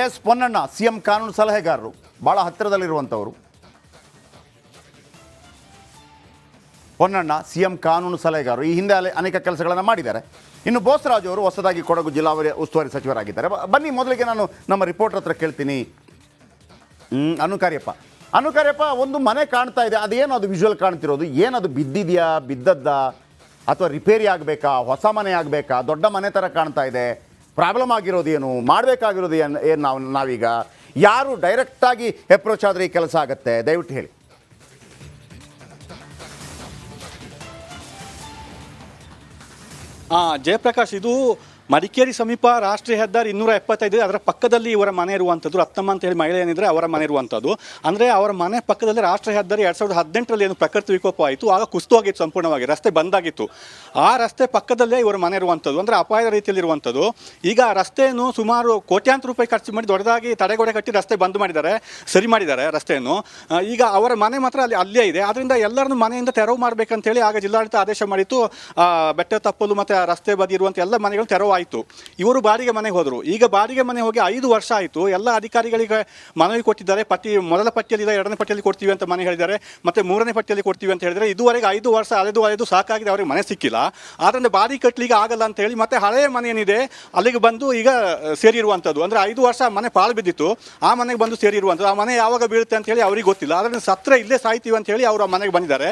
ಎಸ್ ಪೊನ್ನಣ್ಣ, ಸಿ ಎಂ ಕಾನೂನು ಸಲಹೆಗಾರರು. ಭಾಳ ಹತ್ತಿರದಲ್ಲಿರುವಂಥವರು. ಪೊನ್ನಣ್ಣ ಸಿ ಎಂ ಕಾನೂನು ಸಲಹೆಗಾರರು ಈ ಹಿಂದೆ ಅನೇಕ ಕೆಲಸಗಳನ್ನು ಮಾಡಿದ್ದಾರೆ. ಇನ್ನು ಬೋಸರಾಜ್ ಅವರು ಹೊಸದಾಗಿ ಕೊಡಗು ಜಿಲ್ಲಾ ಉಸ್ತುವಾರಿ ಸಚಿವರಾಗಿದ್ದಾರೆ. ಬನ್ನಿ ಮೊದಲಿಗೆ ನಾನು ನಮ್ಮ ರಿಪೋರ್ಟರ್ ಹತ್ರ ಕೇಳ್ತೀನಿ. ಅನುಕಾರ್ಯಪ್ಪ ಅನುಕಾರ್ಯಪ್ಪ ಒಂದು ಮನೆ ಕಾಣ್ತಾ ಇದೆ. ಅದೇನು ಅದು ವಿಜುವಲ್ ಕಾಣ್ತಿರೋದು? ಏನದು ಬಿದ್ದಿದೆಯಾ, ಬಿದ್ದದ್ದ? ಅಥವಾ ರಿಪೇರಿ ಆಗಬೇಕಾ? ಹೊಸ ಮನೆ ಆಗಬೇಕಾ? ದೊಡ್ಡ ಮನೆ ಥರ ಕಾಣ್ತಾ ಇದೆ. ಪ್ರಾಬ್ಲಮ್ ಆಗಿರೋದು ಏನು ಮಾಡಬೇಕಾಗಿರೋದು ಏನು ಏನು ನಾವು, ನಾವೀಗ? ಯಾರು ಡೈರೆಕ್ಟಾಗಿ ಅಪ್ರೋಚ್ ಆದರೆ ಈ ಕೆಲಸ ಆಗುತ್ತೆ? ದಯವಿಟ್ಟು ಹೇಳಿ. ಜಯಪ್ರಕಾಶ್ ಇದು ಮಡಿಕೇರಿ ಸಮೀಪ ರಾಷ್ಟ್ರೀಯ ಹೆದ್ದಾರಿ ಇನ್ನೂರ ಎಪ್ಪತ್ತೈದು, ಅದರ ಪಕ್ಕದಲ್ಲಿ ಇವರ ಮನೆ ಇರುವಂಥದ್ದು. ರತ್ನಮ್ಮ ಅಂತ ಹೇಳಿ ಮಹಿಳೆ ಏನಿದ್ರೆ ಅವರ ಮನೆ ಇರುವಂಥದ್ದು. ಅಂದರೆ ಅವರ ಮನೆ ಪಕ್ಕದಲ್ಲಿ ರಾಷ್ಟ್ರೀಯ ಹೆದ್ದಾರಿ ಎರಡು ಸಾವಿರದ ಹದಿನೆಂಟರಲ್ಲಿ ಏನು ಪ್ರಕೃತಿ ವಿಕೋಪ ಆಯಿತು, ಆಗ ಕುಸ್ತು ಆಗಿತ್ತು ಸಂಪೂರ್ಣವಾಗಿ, ರಸ್ತೆ ಬಂದಾಗಿತ್ತು. ಆ ರಸ್ತೆ ಪಕ್ಕದಲ್ಲೇ ಇವರ ಮನೆ ಇರುವಂಥದ್ದು. ಅಂದರೆ ಅಪಾಯದ ರೀತಿಯಲ್ಲಿ ಇರುವಂಥದ್ದು. ಈಗ ಆ ರಸ್ತೆಯನ್ನು ಸುಮಾರು ಕೋಟ್ಯಾಂತರ ರೂಪಾಯಿ ಖರ್ಚು ಮಾಡಿ ದೊಡ್ಡದಾಗಿ ತಡೆಗೋಡೆ ಕಟ್ಟಿ ರಸ್ತೆ ಬಂದ್ ಮಾಡಿದ್ದಾರೆ, ಸರಿ ಮಾಡಿದ್ದಾರೆ ರಸ್ತೆಯನ್ನು. ಈಗ ಅವರ ಮನೆ ಮಾತ್ರ ಅಲ್ಲಿ ಅಲ್ಲೇ ಇದೆ. ಅದರಿಂದ ಎಲ್ಲರನ್ನು ಮನೆಯಿಂದ ತೆರವು ಮಾಡಬೇಕಂತೇಳಿ ಆಗ ಜಿಲ್ಲಾಡಳಿತ ಆದೇಶ ಮಾಡಿತ್ತು. ಬೆಟ್ಟ ತಪ್ಪಲು ಮತ್ತು ರಸ್ತೆ ಬದಿ ಇರುವಂಥ ಎಲ್ಲ ಮನೆಗಳು ತೆರವು ಆಯಿತು. ಇವರು ಬಾಡಿಗೆ ಮನೆಗೆ ಹೋದರು. ಈಗ ಬಾಡಿಗೆ ಮನೆ ಹೋಗಿ ಐದು ವರ್ಷ ಆಯಿತು. ಎಲ್ಲ ಅಧಿಕಾರಿಗಳಿಗೆ ಮನವಿ ಕೊಟ್ಟಿದ್ದಾರೆ. ಪಟ್ಟಿ, ಮೊದಲ ಪಟ್ಟಿಯಲ್ಲಿ ಎರಡನೇ ಪಟ್ಟಿಯಲ್ಲಿ ಕೊಡ್ತೀವಿ ಅಂತ ಮನೆ ಹೇಳಿದ್ದಾರೆ. ಮತ್ತೆ ಮೂರನೇ ಪಟ್ಟಿಯಲ್ಲಿ ಕೊಡ್ತೀವಿ ಅಂತ ಹೇಳಿದರೆ ಇದುವರೆಗೆ ಐದು ವರ್ಷ ಅಲೆದು ಅಲೆದು ಸಾಕಾಗಿದೆ. ಅವರಿಗೆ ಮನೆ ಸಿಕ್ಕಿಲ್ಲ. ಆದ್ದರಿಂದ ಬಾಡಿ ಕಟ್ಟಲಿಗೆ ಆಗಲ್ಲ ಅಂತ ಹೇಳಿ ಮತ್ತೆ ಹಳೆಯ ಮನೆ ಏನಿದೆ, ಅಲ್ಲಿಗೆ ಬಂದು ಈಗ ಸೇರಿರುವಂಥದ್ದು. ಅಂದರೆ ಐದು ವರ್ಷ ಮನೆ ಪಾಳು ಬಿದ್ದಿತ್ತು. ಆ ಮನೆಗೆ ಬಂದು ಸೇರಿರುವಂಥದ್ದು. ಆ ಮನೆ ಯಾವಾಗ ಬೀಳುತ್ತೆ ಅಂತ ಹೇಳಿ ಅವರಿಗೆ ಗೊತ್ತಿಲ್ಲ. ಅದರಿಂದ ಸತ್ರ ಇಲ್ಲೇ ಸಾಯ್ತೀವಿ ಅಂತ ಹೇಳಿ ಅವರು ಆ ಮನೆಗೆ ಬಂದಿದ್ದಾರೆ.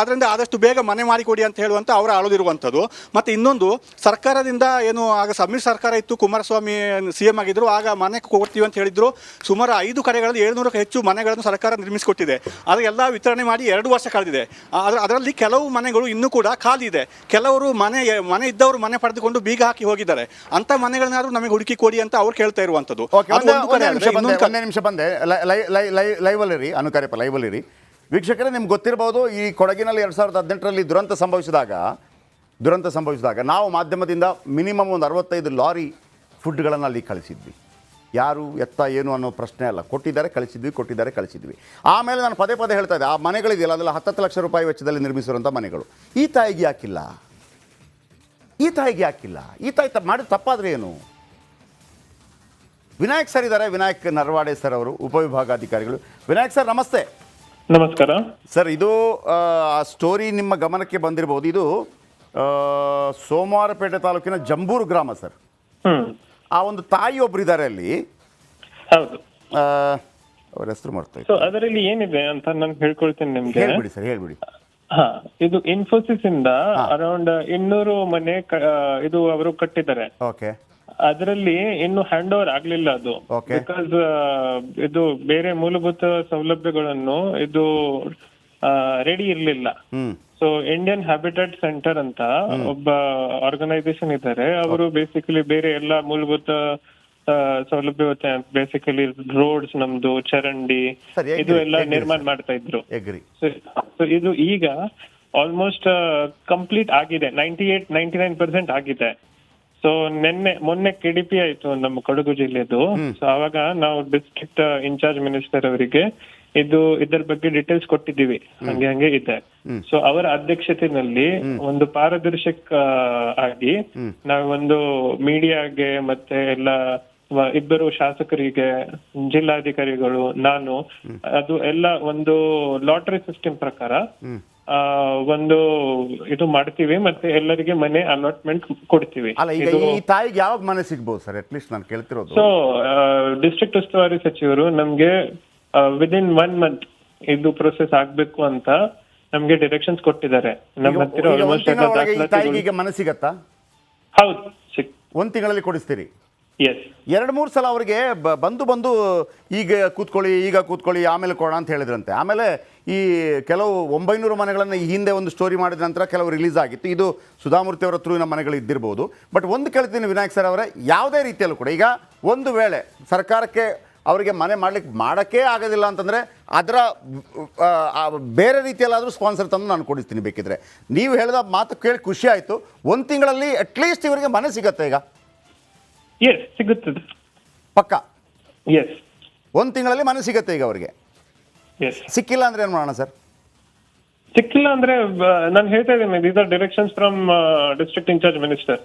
ಆದ್ದರಿಂದ ಆದಷ್ಟು ಬೇಗ ಮನೆ ಮಾಡಿಕೊಡಿ ಅಂತ ಹೇಳುವಂಥ ಅವರ ಅಳದಿರುವಂಥದ್ದು ಮತ್ತು ಇನ್ನೊಂದು, ಸರ್ಕಾರದಿಂದ ಏನು ಆಗ ಸಮ್ಮಿಶ್ರ ಸರ್ಕಾರ ಇತ್ತು ಕುಮಾರಸ್ವಾಮಿ ಸಿ ಎಂ ಆಗಿದ್ರು ಆಗ ಮನೆ ಕೊಡ್ತೀವಿ ಅಂತ ಹೇಳಿದ್ರು. ಸುಮಾರು ಐದು ಕಡೆಗಳಲ್ಲಿ ಏಳ್ನೂರಕ್ಕೆ ಹೆಚ್ಚು ಮನೆಗಳನ್ನು ಸರ್ಕಾರ ನಿರ್ಮಿಸಿಕೊಟ್ಟಿದೆ. ಆದರೆ ಎಲ್ಲ ವಿತರಣೆ ಮಾಡಿ ಎರಡು ವರ್ಷ ಕಳೆದಿದೆ. ಅದರ ಅದರಲ್ಲಿ ಕೆಲವು ಮನೆಗಳು ಇನ್ನೂ ಕೂಡ ಖಾಲಿ ಇದೆ. ಕೆಲವರು ಮನೆ ಮನೆ ಇದ್ದವರು ಮನೆ ಪಡೆದುಕೊಂಡು ಬೀಗ ಹಾಕಿ ಹೋಗಿದ್ದಾರೆ. ಅಂತ ಮನೆಗಳನ್ನಾದ್ರೂ ನಮಗೆ ಹುಡುಕಿ ಕೊಡಿ ಅಂತ ಅವ್ರು ಕೇಳ್ತಾ ಒಂದೇ ಒಂದು ನಿಮಿಷ ಬಂದೆ ಲೈವಲ್ಲಿರಿ ಅನುಕಾರ್ಯಪ್ಪ ಲೈವಲ್ಲಿರಿ ವೀಕ್ಷಕರೇ ನಿಮ್ಗೆ ಗೊತ್ತಿರಬಹುದು ಈ ಕೊಡಗಿನಲ್ಲಿ ಎರಡು ಸಾವಿರದ ಹದಿನೆಂಟರಲ್ಲಿ ದುರಂತ ಸಂಭವಿಸಿದಾಗ ದುರಂತ ಸಂಭವಿಸಿದಾಗ ನಾವು ಮಾಧ್ಯಮದಿಂದ ಮಿನಿಮಮ್ ಒಂದು ಅರವತ್ತೈದು ಲಾರಿ ಫುಡ್ಗಳನ್ನು ಅಲ್ಲಿ ಕಳಿಸಿದ್ವಿ. ಯಾರು ಎತ್ತ ಏನು ಅನ್ನೋ ಪ್ರಶ್ನೆ ಅಲ್ಲ. ಕೊಟ್ಟಿದ್ದಾರೆ ಕಳಿಸಿದ್ವಿ ಕೊಟ್ಟಿದ್ದಾರೆ ಕಳಿಸಿದ್ವಿ. ಆಮೇಲೆ ನಾನು ಪದೇ ಪದೇ ಹೇಳ್ತಾ ಇದ್ದೆ ಆ ಮನೆಗಳಿದೆಯಲ್ಲ ಅದೆಲ್ಲ ಹತ್ತತ್ತು ಲಕ್ಷ ರೂಪಾಯಿ ವೆಚ್ಚದಲ್ಲಿ ನಿರ್ಮಿಸಿರುವಂಥ ಮನೆಗಳು. ಈ ತಾಯಿಗೆ ಯಾಕಿಲ್ಲ? ಈ ತಾಯಿಗೆ ಯಾಕಿಲ್ಲ? ಈ ತಾಯಿ ತ ಮಾಡಿದ ತಪ್ಪಾದರೆ ಏನು? ವಿನಾಯಕ್ ಸರ್ ಇದ್ದಾರೆ ವಿನಾಯಕ್ ನರವಾಡೆ ಸರ್ ಅವರು ಉಪವಿಭಾಗಾಧಿಕಾರಿಗಳು. ವಿನಾಯಕ್ ಸರ್ ನಮಸ್ತೆ. ನಮಸ್ಕಾರ. ಸರ್ ಇದು ಆ, ಸ್ಟೋರಿ ನಿಮ್ಮ ಗಮನಕ್ಕೆ ಬಂದಿರಬಹುದು ಇದು ಸೋಮವಾರಪೇಟೆ ತಾಲೂಕಿನ ಜಂಬೂರು ಗ್ರಾಮ ಸರ್. ಆ ಒಂದು ತಾಯಿ ಒಬ್ರು ಇದ್ದಾರೆ ಅಲ್ಲಿ. ಹೌದು. ಆ, ಅವ್ರ ಹೆಸರು ಮಾಡ್ತಾ ಸೊ ಅದರಲ್ಲಿ ಏನಿದೆ ಅಂತ ನಾನು ಹೇಳ್ಕೊಳ್ತೀನಿ ನಿಮ್ಗೆ. ಹೇಳ್ಬಿಡಿ ಸರ್ ಹೇಳ್ಬಿಡಿ. ಹಾ ಇದು ಇನ್ಫೋಸಿಸ್ ಇಂದ ಅರೌಂಡ್ ಇನ್ನೂರು ಮನೆ ಇದು ಅವರು ಕಟ್ಟಿದ್ದಾರೆ. ಓಕೆ. ಅದರಲ್ಲಿ ಇನ್ನು ಹ್ಯಾಂಡ್ ಓವರ್ ಆಗ್ಲಿಲ್ಲ ಅದು. ಬಿಕಾಸ್ ಇದು ಬೇರೆ ಮೂಲಭೂತ ಸೌಲಭ್ಯಗಳನ್ನು ಇದು ರೆಡಿ ಇರ್ಲಿಲ್ಲ. ಸೊ ಇಂಡಿಯನ್ ಹ್ಯಾಬಿಟೇಟ್ ಸೆಂಟರ್ ಅಂತ ಒಬ್ಬ ಆರ್ಗನೈಸೇಷನ್ ಇದ್ದಾರೆ. ಅವರು ಬೇಸಿಕಲಿ ಬೇರೆ ಎಲ್ಲ ಮೂಲಭೂತ ಸೌಲಭ್ಯ ಬೇಸಿಕಲಿ ರೋಡ್ಸ್ ನಮ್ದು ಚರಂಡಿ ಇದು ಎಲ್ಲ ನಿರ್ಮಾಣ? ಮಾಡ್ತಾ ಇದ್ರು. ಇದು ಈಗ ಆಲ್ಮೋಸ್ಟ್ ಕಂಪ್ಲೀಟ್ ಆಗಿದೆ. Ninety eight ninety nine percent ಆಗಿದೆ. ಸೊ ನಿನ್ನೆ ಮೊನ್ನೆ ಕೆಡಿಪಿ ಆಯ್ತು ನಮ್ಮ ಕೊಡಗು ಜಿಲ್ಲೆದು. ಸೊ ಅವಾಗ ನಾವು ಡಿಸ್ಟ್ರಿಕ್ಟ್ ಇನ್ಚಾರ್ಜ್ ಮಿನಿಸ್ಟರ್ ಅವರಿಗೆ ಇದು ಇದರ ಬಗ್ಗೆ ಡೀಟೇಲ್ಸ್ ಕೊಟ್ಟಿದ್ದೀವಿ. ಹಂಗೆ ಹಂಗೆ ಇದೆ. ಸೊ ಅವರ ಅಧ್ಯಕ್ಷತೆಯಲ್ಲಿ ಒಂದು ಪಾರದರ್ಶಕ ಆಗಿ ನಾವೊಂದು ಮೀಡಿಯಾಗೆ ಮತ್ತೆ ಎಲ್ಲ ಇಬ್ಬರು ಶಾಸಕರಿಗೆ ಜಿಲ್ಲಾಧಿಕಾರಿಗಳು ನಾನು ಅದು ಎಲ್ಲ ಒಂದು ಲಾಟರಿ ಸಿಸ್ಟಮ್ ಪ್ರಕಾರ ಒಂದು ಇದು ಮಾಡ್ತೀವಿ ಮತ್ತೆ ಎಲ್ಲರಿಗೆ ಮನೆ ಅಲಾಟ್ಮೆಂಟ್ ಕೊಡ್ತೀವಿ. ಈ ತಾಯಿಗೆ ಯಾವಾಗ ಮನೆ ಸಿಗ್ಬೋದು ಸರ್? ಅಟ್ಲೀಸ್ಟ್ ನಾನು ಕೇಳ್ತಿರೋದು. ಸೊ ಡಿಸ್ಟ್ರಿಕ್ಟ್ ಉಸ್ತುವಾರಿ ಸಚಿವರು ನಮ್ಗೆ ವಿದಿನ್ ಒನ್ ಮಂತ್ ಇದು ಪ್ರೊಸೆಸ್ ಆಗ್ಬೇಕು ಅಂತ ನಮ್ಗೆ ಡೈರೆಕ್ಷನ್ಸ್ ಕೊಟ್ಟಿದ್ದಾರೆ. ನಮ್ಮ ಹತ್ತಿರ ಆಲ್ಮೋಸ್ಟ್ ಈಗ ಮನೆ ಸಿಗತ್ತಾ? ಹೌದು ಒಂದ್ ತಿಂಗಳಲ್ಲಿ ಕೊಡಿಸ್ತೀರಿ? ಎರಡು ಮೂರು ಸಲ ಅವರಿಗೆ ಬಂದು ಬಂದು ಈಗ ಕೂತ್ಕೊಳ್ಳಿ ಈಗ ಕೂತ್ಕೊಳ್ಳಿ ಆಮೇಲೆ ಕೊಡೋಣ ಅಂತ ಹೇಳಿದ್ರಂತೆ. ಆಮೇಲೆ ಈ ಕೆಲವು ಒಂಬೈನೂರು ಮನೆಗಳನ್ನು ಈ ಹಿಂದೆ ಒಂದು ಸ್ಟೋರಿ ಮಾಡಿದ ನಂತರ ಕೆಲವು ರಿಲೀಸ್ ಆಗಿತ್ತು. ಇದು ಸುಧಾಮೂರ್ತಿ ಅವರ ನಮ್ಮ ಮನೆಗಳು ಇದ್ದಿರ್ಬೋದು. ಬಟ್ ಒಂದು ಕೇಳ್ತೀನಿ ವಿನಾಯಕ್ ಸರ್ ಅವರೇ ಯಾವುದೇ ರೀತಿಯಲ್ಲೂ ಕೂಡ ಈಗ ಒಂದು ವೇಳೆ ಸರ್ಕಾರಕ್ಕೆ ಅವರಿಗೆ ಮನೆ ಮಾಡ್ಲಿಕ್ಕೆ ಮಾಡೋಕ್ಕೇ ಆಗೋದಿಲ್ಲ ಅಂತಂದರೆ ಅದರ ಬೇರೆ ರೀತಿಯಲ್ಲಾದರೂ ಸ್ಪಾನ್ಸರ್ ತಂದು ನಾನು ಕೊಡಿಸ್ತೀನಿ ಬೇಕಿದ್ರೆ. ನೀವು ಹೇಳಿದ ಮಾತು ಕೇಳಿ ಖುಷಿ ಆಯಿತು. ಒಂದು ತಿಂಗಳಲ್ಲಿ ಅಟ್ಲೀಸ್ಟ್ ಇವರಿಗೆ ಮನೆ ಸಿಗತ್ತೆ ಈಗ? ಎಸ್ ಸಿಗುತ್ತದೆ. ಪಕ್ಕ? ಎಸ್ ಒಂದು ತಿಂಗಳಲ್ಲಿ ಮನೆ ಸಿಗತ್ತೆ ಈಗ ಅವರಿಗೆ? ಸಿಕ್ಕಿಲ್ಲ ಅಂದ್ರೆ ಏನು ಮಾಡೋಣ ಸರ್? ಸಿಕ್ಕಿಲ್ಲ ಅಂದ್ರೆ ನಾನು ಹೇಳ್ತಾ ಇದ್ದೀನಿ these are directions from district in charge minister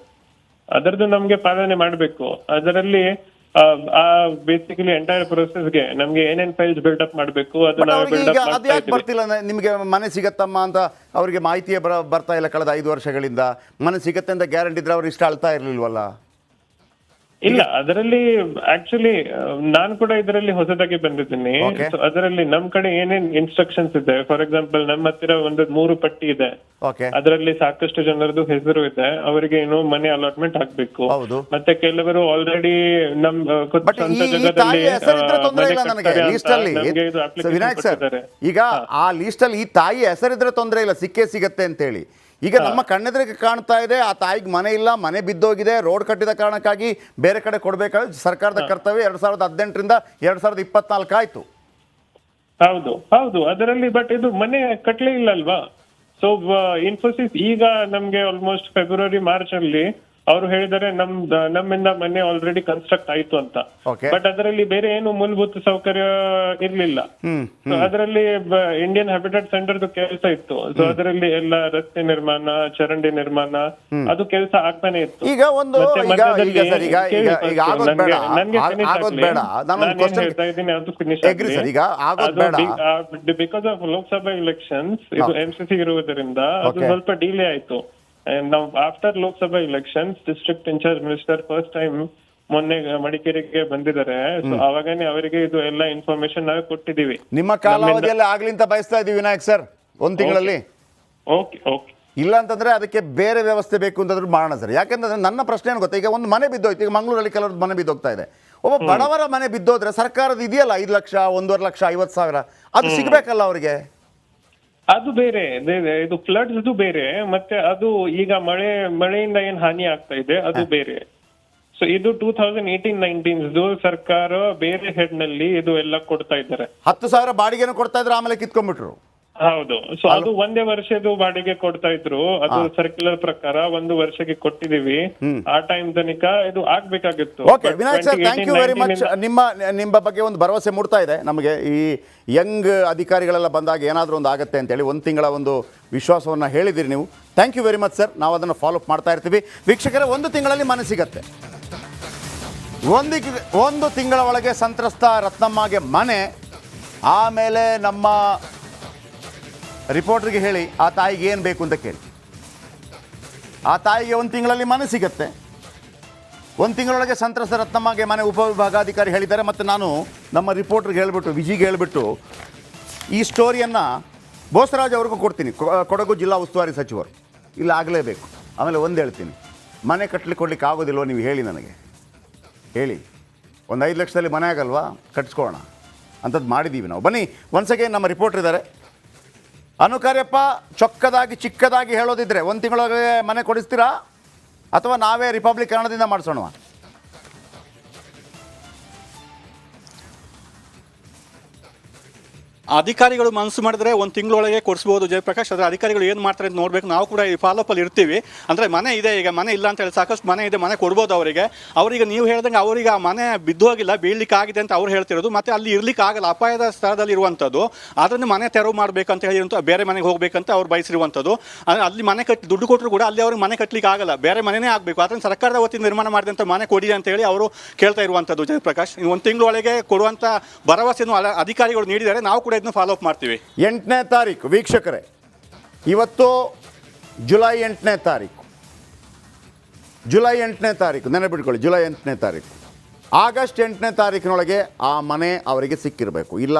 ಅದರದ್ದು ನಮಗೆ ಪಾಲನೆ ಮಾಡಬೇಕು. ಅದರಲ್ಲಿ ಆ ಬೇಸಿಕಲಿ ಎಂಟೈರ್ಗೆ ನಮ್ಗೆ ಏನೇನ್ ಫೈಲ್ಸ್ ಬಿಲ್ಡ್ ಅಪ್ ಮಾಡಬೇಕು ನಾವು ಅವ್ರಿಗೆ ಈಗ ಅದು ಯಾಕೆ ಬರ್ತಿಲ್ಲ ನ- ನಿಮಗೆ ಮನೆ ಸಿಗತ್ತಮ್ಮ ಅಂತ ಅವರಿಗೆ ಮಾಹಿತಿಯೇ ಬರ ಬರ್ತಾ ಇಲ್ಲ ಕಳೆದ ಐದು ವರ್ಷಗಳಿಂದ. ಮನೆ ಸಿಗತ್ತೆ ಅಂತ ಗ್ಯಾರಂಟಿ ಇದ್ರೆ ಅವ್ರು ಇಷ್ಟ ಅಳ್ತಾ ಇರ್ಲಿಲ್ವಲ್ಲ? ಇಲ್ಲ ಅದರಲ್ಲಿ ಆಕ್ಚುಲಿ ನಾನು ಕೂಡ ಇದರಲ್ಲಿ ಹೊಸದಾಗಿ ಬಂದಿದ್ದೀನಿ. ಅದರಲ್ಲಿ ನಮ್ ಕಡೆ ಏನೇನ್ ಇನ್ಸ್ಟ್ರಕ್ಷನ್ಸ್ ಇದೆ? ಫಾರ್ ಎಕ್ಸಾಂಪಲ್ ನಮ್ಮ ಹತ್ತಿರ ಒಂದು ಮೂರು ಪಟ್ಟಿ ಇದೆ. ಅದರಲ್ಲಿ ಸಾಕಷ್ಟು ಜನರದು ಹೆಸರು ಇದೆ. ಅವರಿಗೆ ಏನು ಮನೆ ಅಲಾಟ್ಮೆಂಟ್ ಹಾಕ್ಬೇಕು. ಮತ್ತೆ ಕೆಲವರು ಆಲ್ರೆಡಿ ನಮ್. ಈಗ ಆ ಲೀಸ್ಟ್ ಅಲ್ಲಿ ಈ ತಾಯಿ ಹೆಸರಿದ್ರೆ ತೊಂದರೆ ಇಲ್ಲ ಸಿಕ್ಕೇ ಸಿಗತ್ತೆ ಅಂತೇಳಿ. ಈಗ ನಮ್ಮ ಕಣ್ಣೆದ್ರಿಗೆ ಕಾಣ್ತಾ ಇದೆ ಆ ತಾಯಿಗೆ ಮನೆ ಇಲ್ಲ ಮನೆ ಬಿದ್ದೋಗಿದೆ ರೋಡ್ ಕಟ್ಟಿದ ಕಾರಣಕ್ಕಾಗಿ ಬೇರೆ ಕಡೆ ಕೊಡಬೇಕಾದ್ರೆ ಸರ್ಕಾರದ ಕರ್ತವ್ಯ ಎರಡ್ ಸಾವಿರದ ಹದಿನೆಂಟರಿಂದ ಎರಡ್ ಸಾವಿರದ ಇಪ್ಪತ್ನಾಲ್ಕು ಆಯ್ತು. ಹೌದು ಹೌದು ಅದರಲ್ಲಿ ಬಟ್ ಇದು ಮನೆ ಕಟ್ಲೇ ಇಲ್ಲ ಅಲ್ವಾ? ಸೊ ಇನ್ಫೋಸಿಸ್ ಈಗ ನಮ್ಗೆ ಆಲ್ಮೋಸ್ಟ್ ಫೆಬ್ರವರಿ ಮಾರ್ಚ್ ಅಲ್ಲಿ ಅವರು ಹೇಳಿದರೆ ನಮ್ ನಮ್ಮಿಂದ ಮನೆ ಆಲ್ರೆಡಿ ಕನ್ಸ್ಟ್ರಕ್ಟ್ ಆಯ್ತು ಅಂತ. ಬಟ್ ಅದರಲ್ಲಿ ಬೇರೆ ಏನು ಮೂಲಭೂತ ಸೌಕರ್ಯ ಇರ್ಲಿಲ್ಲ. ಅದರಲ್ಲಿ ಇಂಡಿಯನ್ ಹ್ಯಾಬಿಟೇಟ್ ಸೆಂಟರ್ ಕೆಲಸ ಇತ್ತು. ಸೊ ಅದರಲ್ಲಿ ಎಲ್ಲ ರಸ್ತೆ ನಿರ್ಮಾಣ ಚರಂಡಿ ನಿರ್ಮಾಣ ಅದು ಕೆಲಸ ಆಗ್ತಾನೆ ಇತ್ತು. ಈಗ ಒಂದು ಬಿಕಾಸ್ ಆಫ್ ಲೋಕಸಭಾ ಎಲೆಕ್ಷನ್ಸ್ ಇದು ಎಂ ಸಿ ಸಿ ಇರುವುದರಿಂದ ಅದು ಸ್ವಲ್ಪ ಡಿಲೇ ಆಯ್ತು. And ನಾವು after Lok Sabha elections, district in charge minister first time ಮೊನ್ನೆ ಮಡಿಕೇರಿಗೆ ಬಂದಿದ್ದಾರೆ. ಸೊ ಅವಾಗನೇ ಅವರಿಗೆ ಇದು ಎಲ್ಲ ಇನ್ಫಾರ್ಮೇಶನ್ ನಾವು ಕೊಟ್ಟಿದೀವಿ ನಿಮ್ಮ ಕಾಲಾವಧಿಯಲ್ಲಿ ಆಗ್ಲಿ ಅಂತ ಬಯಸ್ತಾ ಇದೀವಿ ವಿನಾಯಕ್ ಸರ್ ಒಂದು ತಿಂಗಳಲ್ಲಿ. ಓಕೆ ಓಕೆ ಇಲ್ಲ ಅಂತಂದ್ರೆ ಅದಕ್ಕೆ ಬೇರೆ ವ್ಯವಸ್ಥೆ ಬೇಕು ಅಂತಂದ್ರೆ ಮಾಡೋಣ ಸರ್. ಯಾಕೆಂದ್ರೆ ನನ್ನ ಪ್ರಶ್ನೆ ಏನು ಗೊತ್ತಾ ಈಗ ಒಂದು ಮನೆ ಬಿದ್ದೋಯ್ತು ಈಗ ಮಂಗಳೂರಲ್ಲಿ ಕೆಲವ್ರದ್ದು ಮನೆ ಬಿದ್ದೋಗ್ತಾ ಇದೆ. ಒಬ್ಬ ಬಡವರ ಮನೆ ಬಿದ್ದೋದ್ರೆ ಸರ್ಕಾರದ ಇದೆಯಲ್ಲ ಐದು ಲಕ್ಷ ಒಂದೂವರೆ ಲಕ್ಷ ಐವತ್ತು ಸಾವಿರ ಅದು ಸಿಗಬೇಕಲ್ಲ ಅವರಿಗೆ? ಅದು ಬೇರೆ ಇದು ಫ್ಲಡ್ಸ್ ಇದು ಬೇರೆ ಮತ್ತೆ ಅದು ಈಗ ಮಳೆ ಮಳೆಯಿಂದ ಏನ್ ಹಾನಿ ಆಗ್ತಾ ಇದೆ ಅದು ಬೇರೆ. ಸೊ ಇದು ಟೂ ತೌಸಂಡ್ ಏಯ್ಟೀನ್ ನೈನ್ಟೀನ್ ಸರ್ಕಾರ ಬೇರೆ ಹೆಡ್ನಲ್ಲಿ ಇದು ಎಲ್ಲ ಕೊಡ್ತಾ ಇದ್ದಾರೆ. ಹತ್ತು ಸಾವಿರ ಬಾಡಿಗೆನೂ ಕೊಡ್ತಾ ಇದ್ರೆ ಆಮೇಲೆ ಕಿತ್ಕೊಂಡ್ಬಿಟ್ರು. ಹೌದು. ಸೊ ಅದು ಒಂದೇ ವರ್ಷದ್ದು ಬಾಡಿಗೆ ಕೊಡ್ತಾ ಇದ್ರು. ಅದು ಸರ್ಕ್ಯುಲರ್ ಪ್ರಕಾರ ಒಂದು ವರ್ಷಕ್ಕೆ ಕೊಟ್ಟಿದೀವಿ ಆ ಟೈಮ್ ತನಕ ಇದು ಆಗ್ಬೇಕಾಗಿತ್ತು. Okay Vinayak sir thank you very much ನಿಮ್ಮ ನಿಮ್ಮ ಬಗ್ಗೆ ಒಂದು ಭರವಸೆ ಮೂಡ್ತಾ ಇದೆ. ನಮಗೆ ಈ ಯಂಗ್ ಅಧಿಕಾರಿಗಳೆಲ್ಲ ಬಂದಾಗ ಏನಾದರೂ ಒಂದು ಆಗುತ್ತೆ ಅಂತೇಳಿ ಒಂದು ತಿಂಗಳ ಒಂದು ವಿಶ್ವಾಸವನ್ನು ಹೇಳಿದಿರಿ ನೀವು. Thank you very much sir ನಾವು ಅದನ್ನು ಫಾಲೋ ಅಪ್ ಮಾಡ್ತಾ ಇರ್ತೀವಿ. ವೀಕ್ಷಕರ ಒಂದು ತಿಂಗಳಲ್ಲಿ ಮನೆ ಸಿಗತ್ತೆ. ಒಂದು ಒಂದು ತಿಂಗಳ ಒಳಗೆ ಸಂತ್ರಸ್ತ ರತ್ನಮ್ಮಗೆ ಮನೆ ಆಮೇಲೆ ನಮ್ಮ ರಿಪೋರ್ಟ್ರಿಗೆ ಹೇಳಿ, ಆ ತಾಯಿಗೆ ಏನು ಬೇಕು ಅಂತ ಕೇಳಿ. ಆ ತಾಯಿಗೆ ಒಂದು ತಿಂಗಳಲ್ಲಿ ಮನೆ ಸಿಗತ್ತೆ. ಒಂದು ತಿಂಗಳೊಳಗೆ ಸಂತ್ರಸ್ತ ರತ್ನಮ್ಮಗೆ ಮನೆ ಉಪವಿಭಾಗಾಧಿಕಾರಿ ಹೇಳಿದ್ದಾರೆ. ಮತ್ತು ನಾನು ನಮ್ಮ ರಿಪೋರ್ಟ್ರಿಗೆ ಹೇಳಿಬಿಟ್ಟು, ವಿಜಿಗೆ ಹೇಳಿಬಿಟ್ಟು, ಈ ಸ್ಟೋರಿಯನ್ನು ಬೋಸರಾಜ್ ಅವ್ರಿಗೂ ಕೊಡ್ತೀನಿ. ಕೊಡಗು ಜಿಲ್ಲಾ ಉಸ್ತುವಾರಿ ಸಚಿವರು. ಇಲ್ಲ, ಆಗಲೇಬೇಕು. ಆಮೇಲೆ ಒಂದು ಹೇಳ್ತೀನಿ. ಮನೆ ಕಟ್ಟಲಿಕ್ಕೆ ಕೊಡ್ಲಿಕ್ಕೆ ಆಗೋದಿಲ್ವ ನೀವು ಹೇಳಿ ನನಗೆ. ಹೇಳಿ. ಒಂದು ಐದು ಲಕ್ಷದಲ್ಲಿ ಮನೆ ಆಗಲ್ವಾ? ಕಟ್ಸ್ಕೊಳ್ಳೋಣ. ಅಂಥದ್ದು ಮಾಡಿದ್ದೀವಿ ನಾವು. ಬನ್ನಿ ಒನ್ಸ್ ನಮ್ಮ ರಿಪೋರ್ಟರ್ ಇದ್ದಾರೆ. ಅನುಕಾರ್ಯಪ್ಪ ಚೊಕ್ಕದಾಗಿ ಚಿಕ್ಕದಾಗಿ ಹೇಳೋದಿದ್ರೆ ಒಂದು ತಿಂಗಳೊಳಗೆ ಮನೆ ಕೊಡಿಸ್ತೀರಾ? ಅಥವಾ ನಾವೇ ರಿಪಬ್ಲಿಕ್ ಕನ್ನಡದಿಂದ ಮಾಡಿಸೋಣ ಅಧಿಕಾರಿಗಳು ಮನಸ್ಸು ಮಾಡಿದ್ರೆ ಒಂದು ತಿಂಗಳೊಳಗೆ ಕೊಡಿಸ್ಬೋದು ಜಯಪ್ರಕಾಶ್. ಆದರೆ ಅಧಿಕಾರಿಗಳು ಏನು ಮಾಡ್ತಾರೆ ಅಂತ ನೋಡ್ಬೇಕು. ನಾವು ಕೂಡ ಈ ಫಾಲೋಅಪ್ ಅಲ್ಲಿ ಇರ್ತೀವಿ. ಅಂದರೆ ಮನೆ ಇದೆ ಈಗ, ಮನೆ ಇಲ್ಲ ಅಂತ ಹೇಳಿ ಸಾಕಷ್ಟು ಮನೆ ಇದೆ, ಮನೆ ಕೊಡ್ಬೋದು ಅವರಿಗೆ. ಅವರಿಗೆ ನೀವು ಹೇಳ್ದಂಗೆ ಅವರಿಗೆ ಆ ಮನೆ ಬಿದ್ದೋಗಿಲ್ಲ ಬೀಳ್ಲಿಕ್ಕಾಗಿದೆ ಅಂತ ಅವ್ರು ಹೇಳ್ತಿರೋದು. ಮತ್ತೆ ಅಲ್ಲಿ ಇರ್ಲಿಕ್ಕೆ ಆಗಲ್ಲ, ಅಪಾಯದ ಸ್ಥಳದಲ್ಲಿ ಇರುವಂಥದ್ದು ಅದರಿಂದ ಮನೆ ತೆರವು ಮಾಡಬೇಕಂತ ಹೇಳಿರುವಂಥ ಬೇರೆ ಮನೆಗೆ ಹೋಗಬೇಕಂತ ಅವ್ರು ಬಯಸಿರುವಂಥದ್ದು ಅಲ್ಲಿ ಮನೆ ಕಟ್ಟಿ, ದುಡ್ಡು ಕೊಟ್ಟರು ಕೂಡ ಅಲ್ಲಿ ಅವ್ರಿಗೆ ಮನೆ ಕಟ್ಟಲಿಕ್ಕೆ ಆಗಲ್ಲ. ಬೇರೆ ಮನೆನೇ ಆಗಬೇಕು. ಅದನ್ನು ಸರ್ಕಾರದ ವತಿಯಿಂದ ನಿರ್ಮಾಣ ಮಾಡಿದಂಥ ಮನೆ ಕೊಡಿ ಅಂತ ಹೇಳಿ ಅವರು ಕೇಳ್ತಾ ಇರುವಂಥದ್ದು ಜಯಪ್ರಕಾಶ್. ಒಂದು ತಿಂಗಳೊಳಗೆ ಕೊಡುವಂಥ ಭರವಸೆಯನ್ನು ಅಧಿಕಾರಿಗಳು ನೀಡಿದರೆ ನಾವು ಕೂಡ ಇದನ್ನು ಫಾಲೋ ಅಪ್ ಮಾಡ್ತೀವಿ. ಎಂಟನೇ ತಾರೀಕು, ವೀಕ್ಷಕರೇ, ಇವತ್ತು ಜುಲೈ ಎಂಟನೇ ತಾರೀಕು. ಜುಲೈ ಎಂಟನೇ ತಾರೀಕು ನೆನಪಿಟ್ಕೊಳ್ಳಿ ಜುಲೈ ಎಂಟನೇ ತಾರೀಕು. ಆಗಸ್ಟ್ ಎಂಟನೇ ತಾರೀಕಿನೊಳಗೆ ಆ ಮನೆ ಅವರಿಗೆ ಸಿಕ್ಕಿರಬೇಕು, ಇಲ್ಲ